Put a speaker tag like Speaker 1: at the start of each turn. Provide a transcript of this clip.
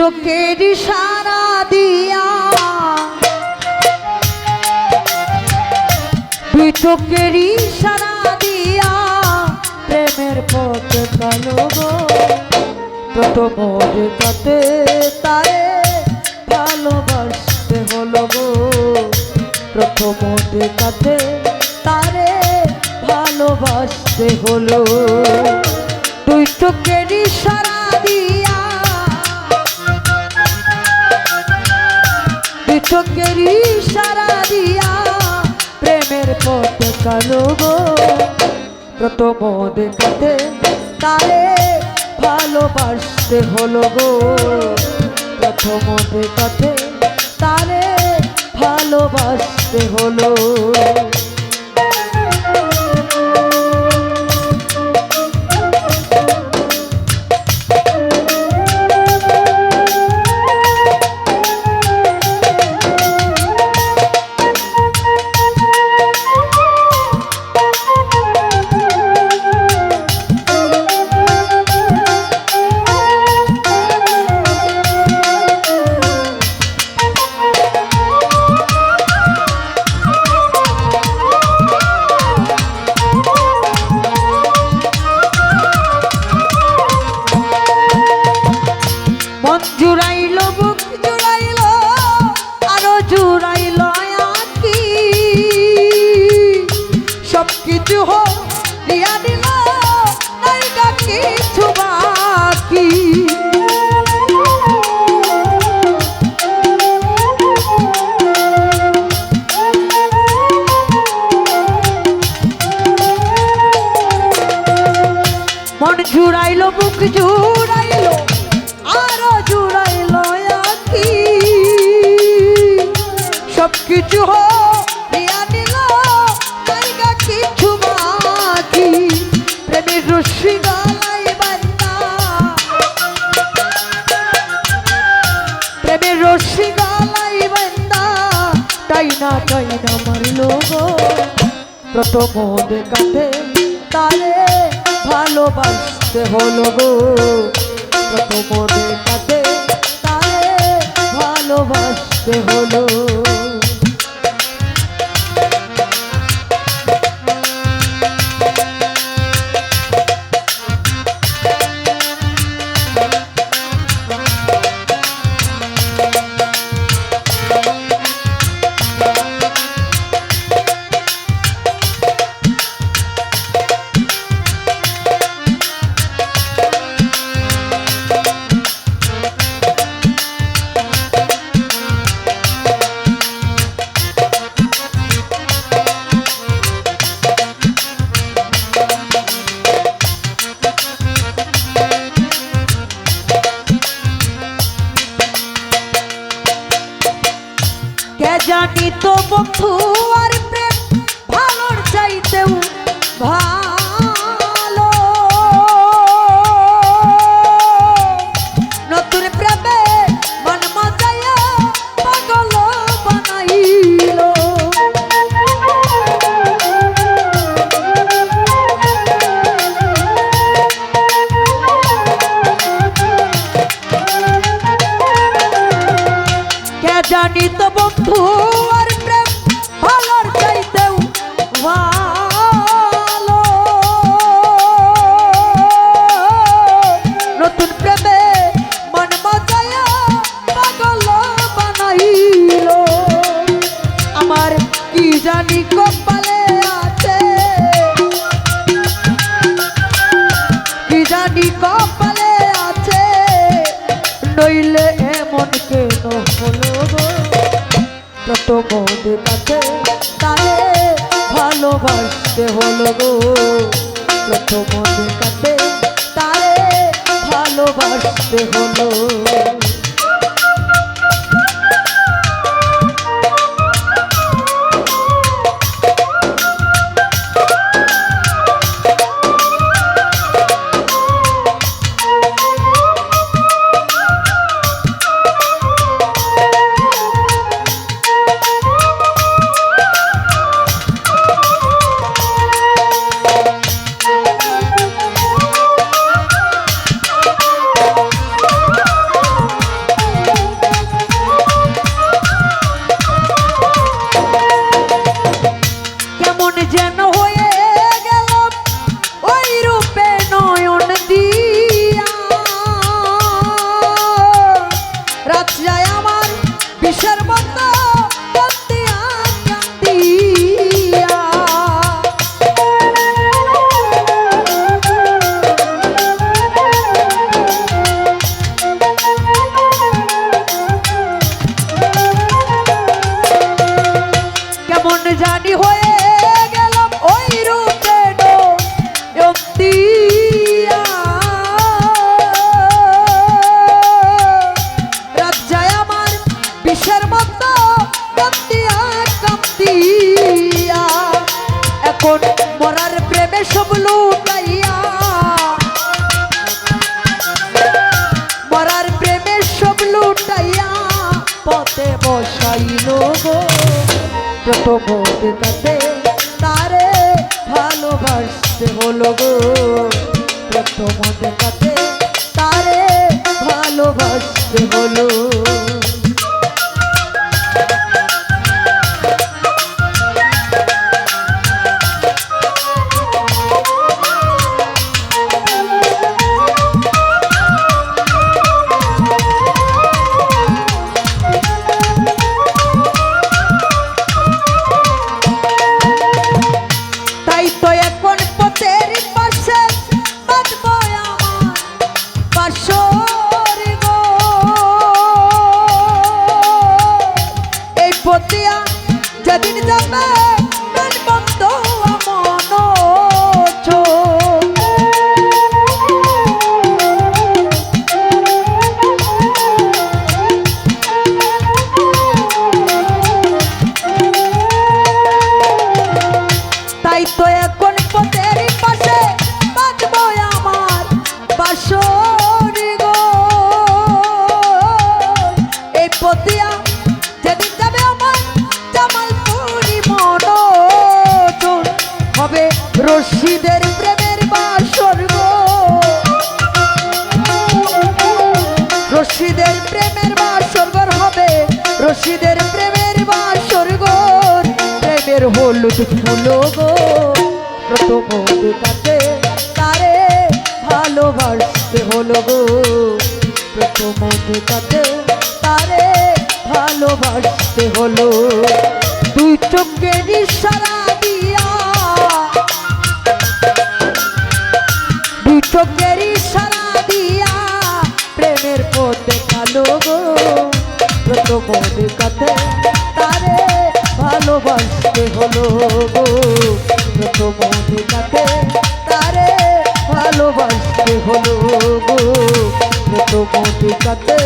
Speaker 1: চোখের সারা দিয়া। দুই চোখের সারা দিয়া। প্রেমের পথ কালো গো। প্রথম কাতে তারে ভালোবাসতে হলো গো। প্রথম কাতে তারে ভালোবাসতে হলো। দুই চোখের সারা দিয়া। চোখের ইশারা দিয়া প্রেমের পথ কালো গো প্রথম দেখাতে তারে ভালোবাসতে হলো গো। প্রথম দেখাতে তারে ভালোবাসতে হলো। জুড়াইল বুক জুড়াইল, আরও জুড়াইল আকি সব কিছু তাই না তাই না মারলো প্রথম দেখাতে তারে ভালোবাসতে হলো গো প্রথম কাছে তারে ভালোবাসতে হলো। জানি তো বন্ধু আর কে জানি তো বন্ধু আর প্রেম, ভালোর চাইতেও ভালো। নতুন প্রেমে মন মজায়া পাগল বানাইল। আমার কি জানি কপালে প্রথম কাছে তারে ভালোবাসতে হলো গো। প্রথম কাছে তারে ভালোবাসতে হলো। পাইল গো। প্রথম দেখাতে তারে ভালোবাসতে হলো গো। প্রথম দেখাতে তারে ভালোবাসতে হলো। প্রেমের হলুদ ফুলো গো। প্রথম দেখাতে তারে ভালোবাসতে হলো গো। প্রথম দেখাতে তারে ভালোবাসতে হলো। দুই চোখের ইশারা প্রথম তারে ভালোবাসতে হলো গো। প্রথম দেখাতে